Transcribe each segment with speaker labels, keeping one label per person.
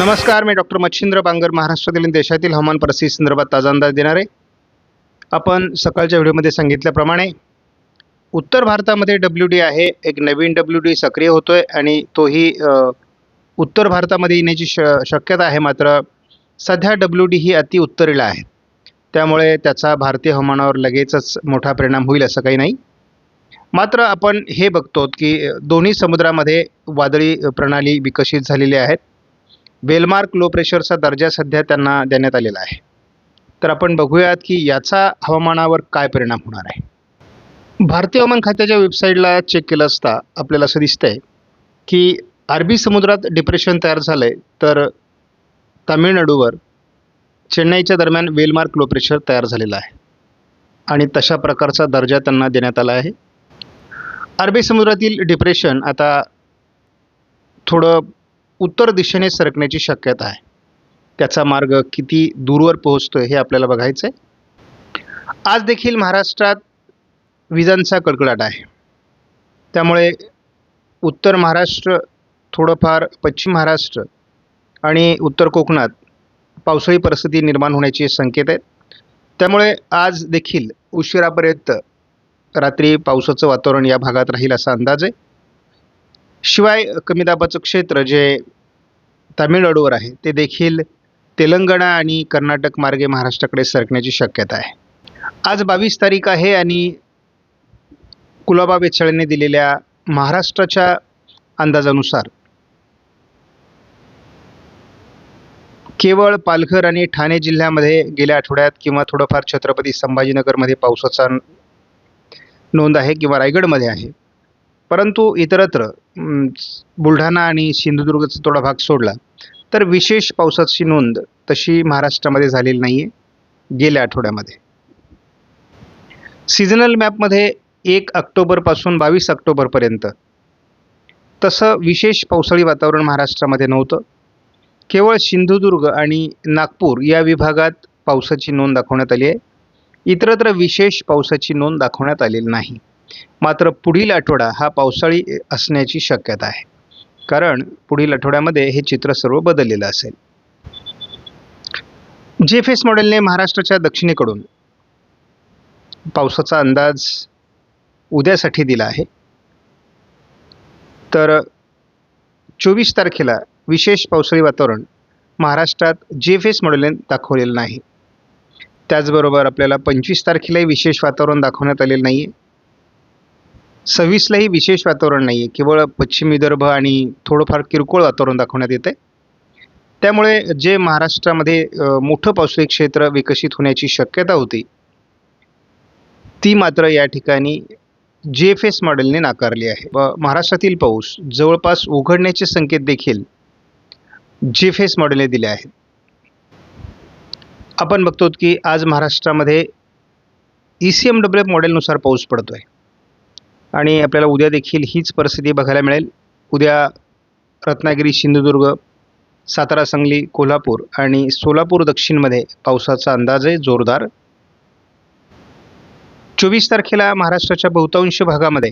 Speaker 1: नमस्कार मी डॉक्टर मच्छिंद्र बांगर महाराष्ट्रातील देशातील हवामान परिस्थिती संदर्भात ताजा अंदाज देणार. आहे आपण सकाळच्या व्हिडिओमध्ये सांगितल्याप्रमाणे उत्तर भारतामध्ये डब्ल्यू डी आहे एक नवीन डब्ल्यू डी सक्रिय होतो आहे आणि तोही उत्तर भारतामध्ये येण्याची श शक्यता आहे मात्र सध्या डब्ल्यू डी ही अति उत्तरेला आहे. त्यामुळे त्याचा भारतीय हवामानावर लगेचच मोठा परिणाम होईल असं काही नाही. मात्र आपण हे बघतो की दोन्ही समुद्रामध्ये वादळी प्रणाली विकसित झालेली आहेत. बेलमार्क लो प्रेशरचा दर्जा सध्या त्यांना देण्यात आलेला आहे. तर आपण बघूयात की याचा हवामानावर काय परिणाम होणार आहे. भारतीय हवामान खात्याच्या वेबसाईटला चेक केलं असता आपल्याला असं दिसतंय की अरबी समुद्रात डिप्रेशन तयार झालं आहे तर तामिळनाडूवर चेन्नईच्या दरम्यान वेलमार्क लो प्रेशर तयार झालेलं आहे. आणि तशा प्रकारचा दर्जा त्यांना देण्यात आला आहे. अरबी समुद्रातील डिप्रेशन आता थोडं उत्तर दिशेने सरकण्याची शक्यता आहे. त्याचा मार्ग किती दूरवर पोहोचतोय हे आपल्याला बघायचं आहे आज देखील महाराष्ट्रात विजांचा कडकडाट आहे. त्यामुळे उत्तर महाराष्ट्र थोडंफार पश्चिम महाराष्ट्र आणि उत्तर कोकणात पावसाळी परिस्थिती निर्माण होण्याचे संकेत आहेत. त्यामुळे आज देखील उशिरापर्यंत रात्री पावसाचं वातावरण या भागात राहील असा अंदाज आहे. शिवाय कमी दाबाचं क्षेत्र जे तामिळनाडूवर आहे ते देखील तेलंगणा आणि कर्नाटक मार्गे महाराष्ट्राकडे सरकण्याची शक्यता आहे. आज बावीस तारीख आहे आणि कुलाबा वेचाळीने दिलेल्या महाराष्ट्राच्या अंदाजानुसार केवळ पालघर आणि ठाणे जिल्ह्यामध्ये गेल्या आठवड्यात किंवा थोडंफार छत्रपती संभाजीनगरमध्ये पावसाचा नोंद आहे किंवा रायगडमध्ये आहे. परंतु इतरत्र बुलढाणा आणि सिंधुदुर्गचा थोडा भाग सोडला. तर विशेष पावसाची नोंद तशी महाराष्ट्रामध्ये झालेली नाही आहे गेल्या आठवड्यामध्ये. सीझनल मॅपमध्ये एक ऑक्टोबरपासून बावीस ऑक्टोबरपर्यंत. तसं विशेष पावसाळी वातावरण महाराष्ट्रामध्ये नव्हतं. केवळ सिंधुदुर्ग आणि नागपूर या विभागात पावसाची नोंद दाखवण्यात आली आहे. इतरत्र विशेष पावसाची नोंद दाखवण्यात आलेली नाही. मात्र पुढील आठवडा हा पावसाळी असण्याची शक्यता आहे. कारण पुढील आठवड्यामध्ये हे चित्र सर्व बदललेलं असेल. जेफेस मॉडेलने महाराष्ट्राच्या दक्षिणेकडून पावसाचा अंदाज उद्यासाठी दिला आहे. तर चोवीस तारखेला विशेष पावसाळी वातावरण महाराष्ट्रात जेफेस मॉडेलने दाखवलेलं नाही. त्याचबरोबर आपल्याला पंचवीस तारखेलाही विशेष वातावरण दाखवण्यात आलेलं नाही आहे सव्वीसलाही विशेष वातावरण नाही आहे केवळ पश्चिम विदर्भ आणि थोडंफार किरकोळ वातावरण दाखवण्यात येतं आहे त्यामुळे जे महाराष्ट्रामध्ये मोठं पावसाळी क्षेत्र विकसित होण्याची शक्यता होती ती मात्र या ठिकाणी जी एफ एस मॉडेलने नाकारली आहे. व महाराष्ट्रातील पाऊस जवळपास उघडण्याचे संकेत देखील जी एफ एस मॉडेलने दिले आहेत. आपण बघतो की आज महाराष्ट्रामध्ये E C M W F मॉडेलनुसार पाऊस पडतो आहे आणि आपल्याला उद्या देखील हीच परिस्थिती बघायला मिळेल. उद्या रत्नागिरी सिंधुदुर्ग सातारा सांगली कोल्हापूर आणि सोलापूर दक्षिणमध्ये पावसाचा अंदाज आहे जोरदार. चोवीस तारखेला महाराष्ट्राच्या बहुतांश भागामध्ये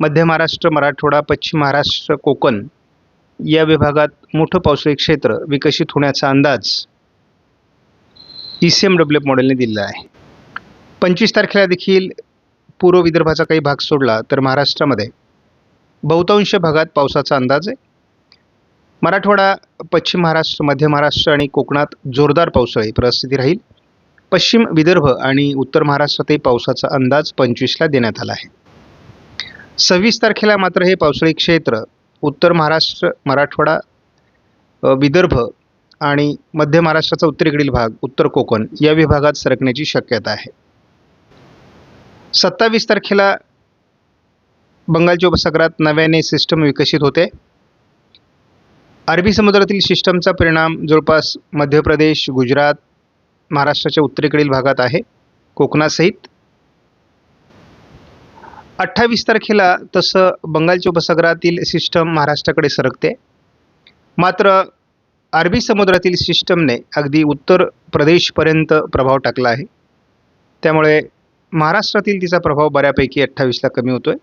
Speaker 1: मध्य महाराष्ट्र मराठवाडा पश्चिम महाराष्ट्र कोकण या विभागात मोठं पावसाळी क्षेत्र विकसित होण्याचा अंदाज ई सी एम डब्ल्यू मॉडेलने दिलेला आहे. पंचवीस तारखेला देखील पूर्व विदर्भाचा काही भाग सोडला तर महाराष्ट्रामध्ये. बहुतांश भागात पावसाचा अंदाज आहे. मराठवाडा पश्चिम महाराष्ट्र मध्य महाराष्ट्र आणि कोकणात जोरदार पावसाळी परिस्थिती राहील. पश्चिम विदर्भ आणि उत्तर महाराष्ट्रातही पावसाचा अंदाज पंचवीसला देण्यात आला आहे. सव्वीस तारखेला मात्र हे पावसाळी क्षेत्र उत्तर महाराष्ट्र मराठवाडा विदर्भ आणि मध्य महाराष्ट्राचा उत्तरेकडील भाग उत्तर कोकण या विभागात सरकण्याची शक्यता आहे. सत्तावीस तारखेला बंगालच्या उपसागरात नव्याने सिस्टम विकसित होते. अरबी समुद्रातील सिस्टमचा परिणाम जवळपास मध्य प्रदेश गुजरात महाराष्ट्राच्या उत्तरेकडील भागात आहे. कोकणासहित अठ्ठावीस तारखेला तसं बंगालच्या उपसागरातील सिस्टम महाराष्ट्राकडे सरकते. मात्र अरबी समुद्रातील सिस्टमने अगदी उत्तर प्रदेशपर्यंत प्रभाव टाकला आहे. त्यामुळे महाराष्ट्रातील तिचा प्रभाव बऱ्यापैकी अठ्ठावीसला कमी होतोय.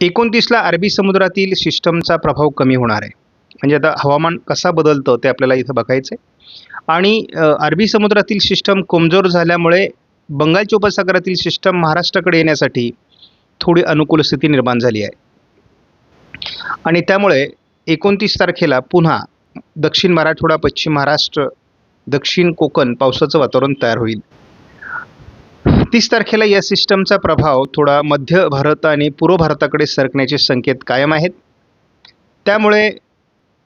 Speaker 1: एकोणतीसला अरबी समुद्रातील सिस्टमचा प्रभाव कमी होणार आहे. म्हणजे आता हवामान कसा बदलतं ते आपल्याला इथं बघायचं आहे आणि अरबी समुद्रातील सिस्टम कमजोर झाल्यामुळे बंगालच्या उपसागरातील सिस्टम महाराष्ट्राकडे येण्यासाठी थोडी अनुकूल स्थिती निर्माण झाली आहे. आणि त्यामुळे एकोणतीस तारखेला पुन्हा दक्षिण मराठवाडा पश्चिम महाराष्ट्र दक्षिण कोकण पावसाचं वातावरण तयार होईल. तीस तारखेला या सिस्टमचा प्रभाव थोडा मध्य भारत आणि पूर्व भारताकडे सरकण्याचे संकेत कायम आहेत. त्यामुळे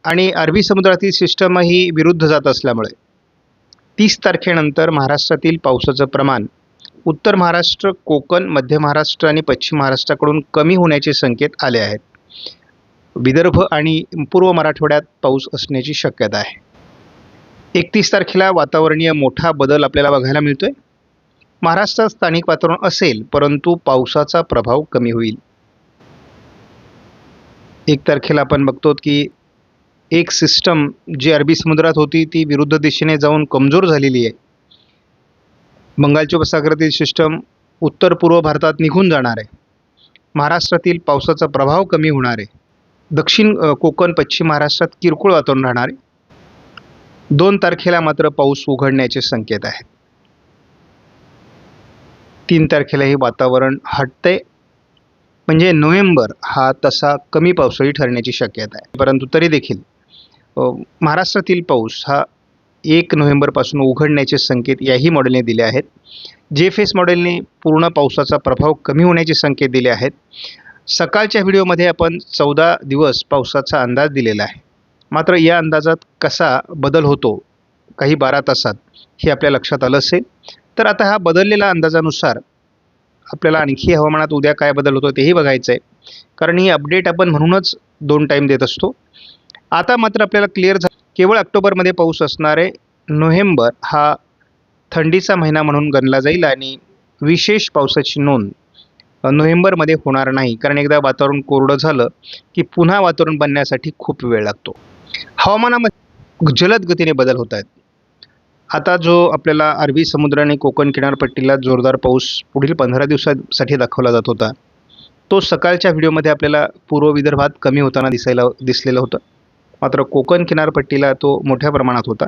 Speaker 1: आणि अरबी समुद्रातील सिस्टमही विरुद्ध जात असल्यामुळे तीस तारखेनंतर महाराष्ट्रातील पावसाचं प्रमाण उत्तर महाराष्ट्र कोकण मध्य महाराष्ट्र आणि पश्चिम महाराष्ट्राकडून कमी होण्याचे संकेत आले आहेत. विदर्भ आणि पूर्व मराठवाड्यात पाऊस असण्याची शक्यता आहे. एकतीस तारखेला वातावरणीय मोठा बदल आपल्याला बघायला मिळतो आहे महाराष्ट्रात स्थानिक वातावरण असेल परंतु पावसाचा प्रभाव कमी होईल. एक तारखेला आपण बघतो की एक सिस्टम जी अरबी समुद्रात होती ती विरुद्ध दिशेने जाऊन कमजोर झालेली आहे. बंगालच्या उपसागरातील सिस्टम उत्तर पूर्व भारतात निघून जाणार आहे. महाराष्ट्रातील पावसाचा प्रभाव कमी होणार आहे. दक्षिण कोकण पश्चिम महाराष्ट्रात किरकोळ वातावरण राहणार आहे. दोन तारखेला मात्र पाऊस उघडण्याचे संकेत आहेत. तीन तारखेला हे वातावरण हटते म्हणजे नोव्हेंबर हा तसा कमी पावसाळी ठरण्याची शक्यता आहे. परंतु तरी देखील महाराष्ट्रातील पाऊस हा एक नोव्हेंबरपासून उघडण्याचे संकेत याही मॉडेलने दिले आहेत. जे फेस मॉडेलने पूर्ण पावसाचा प्रभाव कमी होण्याचे संकेत दिले आहेत. सकाळच्या व्हिडिओमध्ये आपण चौदा दिवस पावसाचा अंदाज दिलेला आहे. मात्र या अंदाजात कसा बदल होतो काही बारा तासात हे आपल्या लक्षात आलं असेल. तर आता हा बदललेला अंदाजानुसार आपल्याला आणखी हवामानात उद्या काय बदल होतो तेही बघायचं आहे कारण ही अपडेट आपण म्हणूनच दोन टाईम देत असतो. आता मात्र आपल्याला क्लिअर झा केवळ ऑक्टोबरमध्ये पाऊस असणारे नोव्हेंबर हा थंडीचा महिना म्हणून गणला जाईल आणि विशेष पावसाची नोंद नोव्हेंबरमध्ये होणार नाही. कारण एकदा वातावरण कोरडं झालं की पुन्हा वातावरण बनण्यासाठी खूप वेळ लागतो. हवामानामध्ये जलद गतीने बदल होत आहेत. आता जो आपल्याला अरबी समुद्र आणि कोकण किनारपट्टीला जोरदार पाऊस पुढील पंधरा दिवसासाठी दाखवला जात होता तो सकाळच्या व्हिडिओमध्ये आपल्याला पूर्व विदर्भात कमी होताना दिसायला दिसलेलं होतं. मात्र कोकण किनारपट्टीला तो मोठ्या प्रमाणात होता.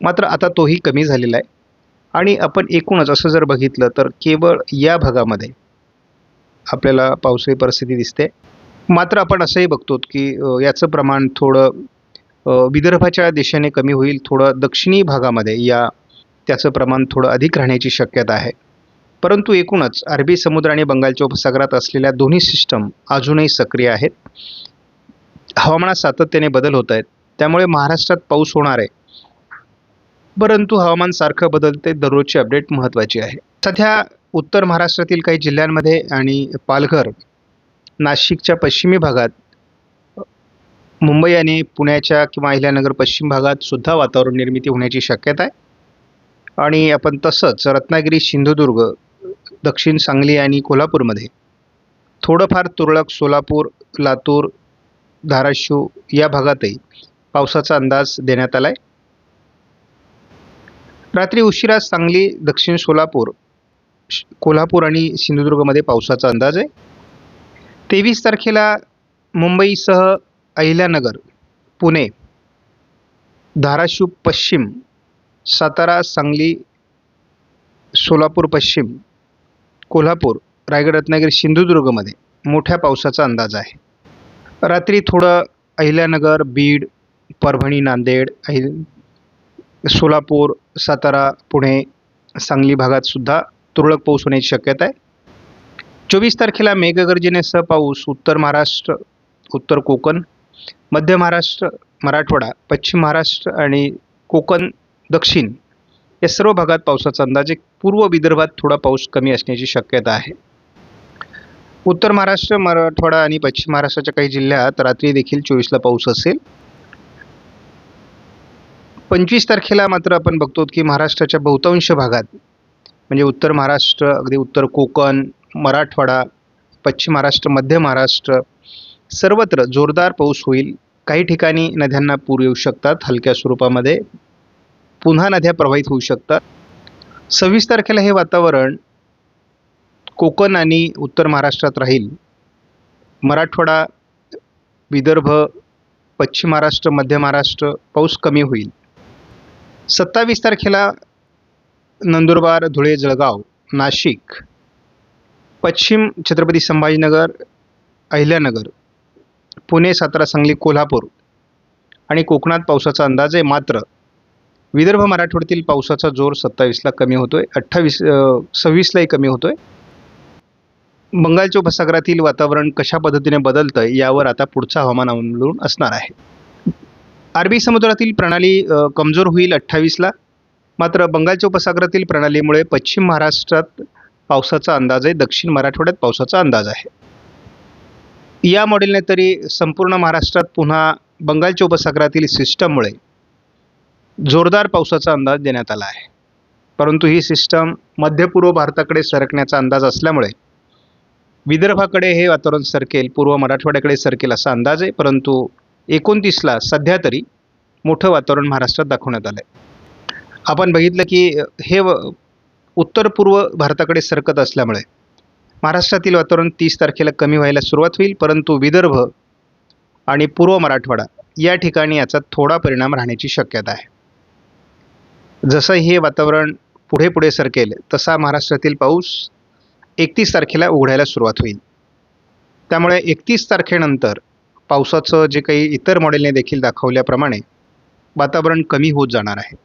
Speaker 1: मात्र आता तोही कमी झालेला आहे. आणि आपण एकूणच असं जर बघितलं तर केवळ या भागामध्ये आपल्याला पावसाळी परिस्थिती दिसते. मात्र आपण असंही बघतो की याचं प्रमाण थोडं विदर्भाच्या दिशेने कमी होईल थोडं दक्षिणी भागामध्ये या त्याचं प्रमाण थोडं अधिक राहण्याची शक्यता आहे. परंतु एकूणच अरबी समुद्र आणि बंगालच्या उपसागरात असलेल्या दोन्ही सिस्टम अजूनही सक्रिय आहेत. हवामानात सातत्याने बदल होत आहेत. त्यामुळे महाराष्ट्रात पाऊस होणार आहे. परंतु हवामान सारखं बदलते दररोजची अपडेट महत्त्वाची आहे. सध्या उत्तर महाराष्ट्रातील काही जिल्ह्यांमध्ये आणि पालघर नाशिकच्या पश्चिमी भागात मुंबई आणि पुण्याच्या किंवा अहिल्यानगर पश्चिम भागात सुद्धा वातावरण निर्मिती होण्याची शक्यता आहे. आणि आपण तसंच रत्नागिरी सिंधुदुर्ग दक्षिण सांगली आणि कोल्हापूरमध्ये थोडंफार तुरळक सोलापूर लातूर धाराशिव या भागातही पावसाचा अंदाज देण्यात आला आहे रात्री उशिरा सांगली दक्षिण सोलापूर कोल्हापूर आणि सिंधुदुर्गमध्ये पावसाचा अंदाज आहे. तेवीस तारखेला मुंबईसह अहिल्यानगर पुणे. धाराशिव पश्चिम सातारा सांगली सोलापूर पश्चिम कोल्हापूर रायगड रत्नागिरी सिंधुदुर्गमध्ये मोठ्या पावसाचा अंदाज आहे. रात्री थोडं अहिल्यानगर बीड परभणी नांदेड अहिल सोलापूर सातारा पुणे सांगली भागातसुद्धा तुरळक पाऊस होण्याची शक्यता आहे. चोवीस तारखेला मेघगर्जनेसह पाऊस उत्तर महाराष्ट्र उत्तर कोकण मध्य महाराष्ट्र मराठवाडा पश्चिम महाराष्ट्र आणि कोकण दक्षिण या सर्व भागात पावसाचा अंदाज पूर्व विदर्भात थोडा पाऊस कमी असण्याची शक्यता आहे. उत्तर महाराष्ट्र मराठवाडा आणि पश्चिम महाराष्ट्राच्या काही जिल्ह्यात रात्री देखील चोवीसला पाऊस असेल. पंचवीस तारखेला मात्र आपण बघतो की महाराष्ट्राच्या बहुतांश भागात म्हणजे उत्तर महाराष्ट्र अगदी उत्तर कोकण मराठवाडा पश्चिम महाराष्ट्र मध्य महाराष्ट्र सर्वत्र जोरदार पाऊस होईल. काही ठिकाणी नद्यांना पूर येऊ शकतात हलक्या स्वरूपामध्ये. पुन्हा नद्या प्रवाहित होऊ शकतात. सव्वीस तारखेला हे वातावरण कोकण आणि उत्तर महाराष्ट्रात राहील. मराठवाडा विदर्भ पश्चिम महाराष्ट्र मध्य महाराष्ट्र पाऊस कमी होईल. सत्तावीस तारखेला नंदुरबार धुळे जळगाव नाशिक पश्चिम छत्रपती संभाजीनगर अहिल्यानगर पुणे सातारा सांगली कोल्हापूर आणि कोकणात पावसाचा अंदाज आहे मात्र विदर्भ मराठवाड्यातील पावसाचा जोर सत्तावीसला कमी होतोय अठ्ठावीस सव्वीसलाही कमी होतोय. बंगालच्या उपसागरातील वातावरण कशा पद्धतीने बदलतं यावर आता पुढचा हवामान अवलंबून असणार आहे. अरबी समुद्रातील प्रणाली कमजोर होईल अठ्ठावीसला. मात्र बंगालच्या उपसागरातील प्रणालीमुळे पश्चिम महाराष्ट्रात पावसाचा अंदाज आहे दक्षिण मराठवाड्यात पावसाचा अंदाज आहे. या मॉडेलने तरी संपूर्ण महाराष्ट्रात पुन्हा बंगालच्या उपसागरातील सिस्टममुळे जोरदार पावसाचा अंदाज देण्यात आला आहे. परंतु ही सिस्टम मध्य पूर्व भारताकडे सरकण्याचा अंदाज असल्यामुळे विदर्भाकडे हे वातावरण सरकेल पूर्व मराठवाड्याकडे सरकेल असा अंदाज आहे. परंतु एकोणतीसला सध्या तरी मोठं वातावरण महाराष्ट्रात दाखवण्यात आलं आहे आपण बघितलं की हे व- उत्तर पूर्व भारताकडे सरकत असल्यामुळे महाराष्ट्रातील वातावरण तीस तारखेला कमी व्हायला सुरुवात होईल परंतु विदर्भ आणि पूर्व मराठवाडा या ठिकाणी याचा थोडा परिणाम राहण्याची शक्यता आहे. जसं हे वातावरण पुढे पुढे सरकेल तसा महाराष्ट्रातील पाऊस एकतीस तारखेला उघडायला सुरुवात होईल. त्यामुळे एकतीस तारखेनंतर पावसाचं जे काही इतर मॉडेलने देखील दाखवल्याप्रमाणे वातावरण कमी होत जाणार आहे.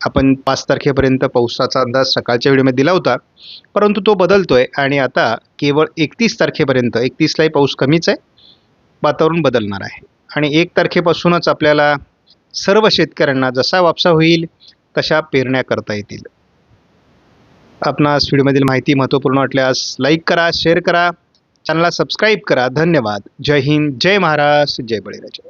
Speaker 1: आपण पाच तारखेपर्यंत पावसाचा अंदाज सकाळच्या व्हिडिओमध्ये दिला होता परंतु तो बदलतोय आणि आता केवळ एकतीस तारखेपर्यंत एकतीसलाही पाऊस कमीच आहे वातावरण बदलणार आहे. आणि एक तारखेपासूनच आपल्याला सर्व शेतकऱ्यांना जसा वापसा होईल तशा पेरण्या करता येतील. आपणास व्हिडिओमधील माहिती महत्त्वपूर्ण वाटल्यास लाईक करा शेअर करा चॅनलला सबस्क्राईब करा. धन्यवाद. जय हिंद जय महाराष्ट्र जय बळीराजा.